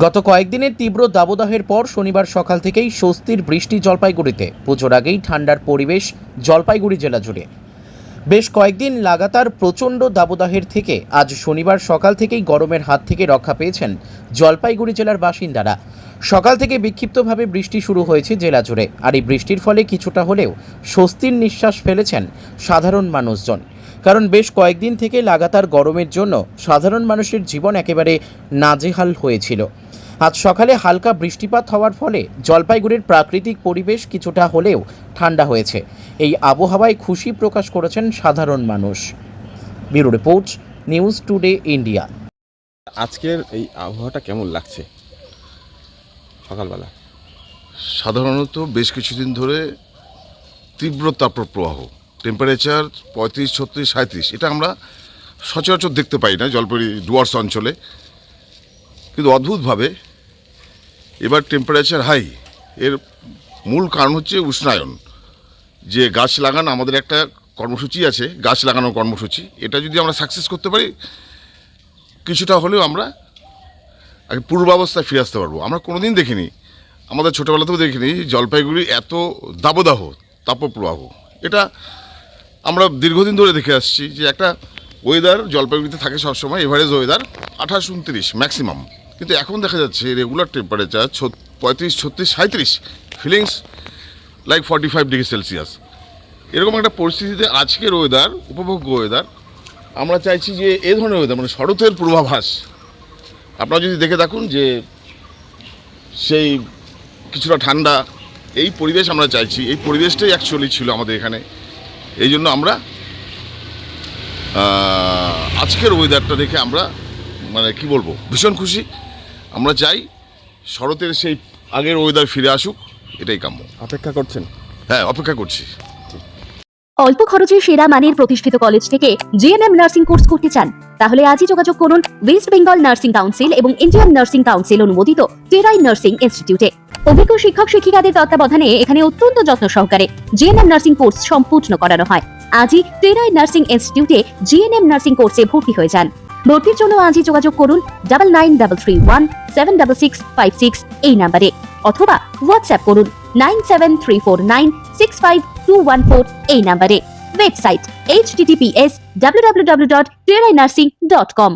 গত কয়েকদিনের তীব্র দাবদাহের পর শনিবার সকাল থেকেই স্বস্তির বৃষ্টি জলপাইগুড়িতে। পুজোর আগেই ঠান্ডার পরিবেশ জলপাইগুড়ি জেলা জুড়ে। বেশ কয়েকদিন লাগাতার প্রচণ্ড দাবদাহের থেকে আজ শনিবার সকাল থেকেই গরমের হাত থেকে রক্ষা পেয়েছেন জলপাইগুড়ি জেলার বাসিন্দারা। সকাল থেকে বিক্ষিপ্তভাবে বৃষ্টি শুরু হয়েছে জেলা জুড়ে, আর এই বৃষ্টির ফলে কিছুটা হলেও স্বস্তির নিঃশ্বাস ফেলেছেন সাধারণ মানুষজন। কারণ বেশ কয়েকদিন থেকে লাগাতার গরমের জন্য সাধারণ মানুষের জীবন একেবারে নাজেহাল হয়েছিল। আজ সকালে হালকা বৃষ্টিপাত হওয়ার ফলে জলপাইগুড়ির প্রাকৃতিক পরিবেশ কিছুটা হলেও ঠান্ডা হয়েছে। এই আবহাওয়ায় খুশি প্রকাশ করেছেন সাধারণ মানুষ। Bureau report news today India. আজকের এই আবহাওয়াটা কেমন লাগছে? সকালবেলা। সাধারণত বেশ কিছুদিন ধরে তীব্র তাপপ্রবাহ। টেম্পারেচার পঁয়ত্রিশ ছত্রিশ সাঁত্রিশ এটা আমরা সচরাচর দেখতে পাই না জলপাইগুড়ি ডুয়ার্স অঞ্চলে। কিন্তু অদ্ভুতভাবে এবার টেম্পারেচার হাই এর মূল কারণ হচ্ছে উষ্ণায়ন। যে গাছ লাগান, আমাদের একটা কর্মসূচি আছে, গাছ লাগানোর কর্মসূচি। এটা যদি আমরা সাকসেস করতে পারি, কিছুটা হলেও আমরা আগে পূর্বাবস্থায় ফিরে আসতে পারব। আমরা কোনোদিন দেখিনি, আমাদের ছোটোবেলাতেও দেখিনি, জলপাইগুড়ি এত দাবদাহ তাপপ্রবাহ। এটা আমরা দীর্ঘদিন ধরে দেখে আসছি যে একটা ওয়েদার জলপাইগুড়িতে থাকে সবসময় এভারেজ ওয়েদার আঠাশ, উনত্রিশ ম্যাক্সিমাম কিন্তু এখন দেখা যাচ্ছে রেগুলার টেম্পারেচার পঁয়ত্রিশ, ছত্রিশ সাঁত্রিশ feelings like forty five degree Celsius এরকম একটা পরিস্থিতিতে আজকের ওয়েদার উপভোগ্য ওয়েদার আমরা চাইছি যে এ ধরনের ওয়েদার মানে শরতের পূর্বাভাস। আপনারা যদি দেখে থাকুন যে সেই কিছুটা ঠান্ডা, এই পরিবেশ আমরা চাইছি, এই পরিবেশটাই অ্যাকচুয়ালি ছিল আমাদের এখানে। এই জন্য আমরা আজকের ওয়েদারটা দেখে আমরা মানে কি বলব, ভীষণ খুশি। আমরা চাই শরতের সেই আগের ওয়েদার ফিরে আসুক এটাই কাম্য। অপেক্ষা করছেন? হ্যাঁ অপেক্ষা করছি। অল্প খরচে সেরা মানের প্রতিষ্ঠিত কলেজ থেকে জিএনএম নার্সিং কোর্স করতে চান তাহলে আজই যোগাযোগ করুন ওয়েস্ট বেঙ্গল নার্সিং কাউন্সিল এবং ইন্ডিয়ান নার্সিং কাউন্সিল অনুমোদিত টেরাই নার্সিং ইনস্টিটিউটে অভিজ্ঞ শিক্ষক শিক্ষিকাদের তত্ত্বাবধানে এখানে অত্যন্ত যত্ন সহকারে জিএনএম নার্সিং কোর্স সম্পূর্ণ করানো হয়। আজই টেরাই নার্সিং ইনস্টিটিউটে জিএনএম নার্সিং কোর্সে ভর্তি হয়ে যান। ভর্তির জন্য আজই যোগাযোগ করুন double nine double three one seven double six five six এই নাম্বারে অথবা হোয়াটসঅ্যাপ করুন nine seven three four nine six five two one four এই নাম্বারে website https W W W dot nursing dot com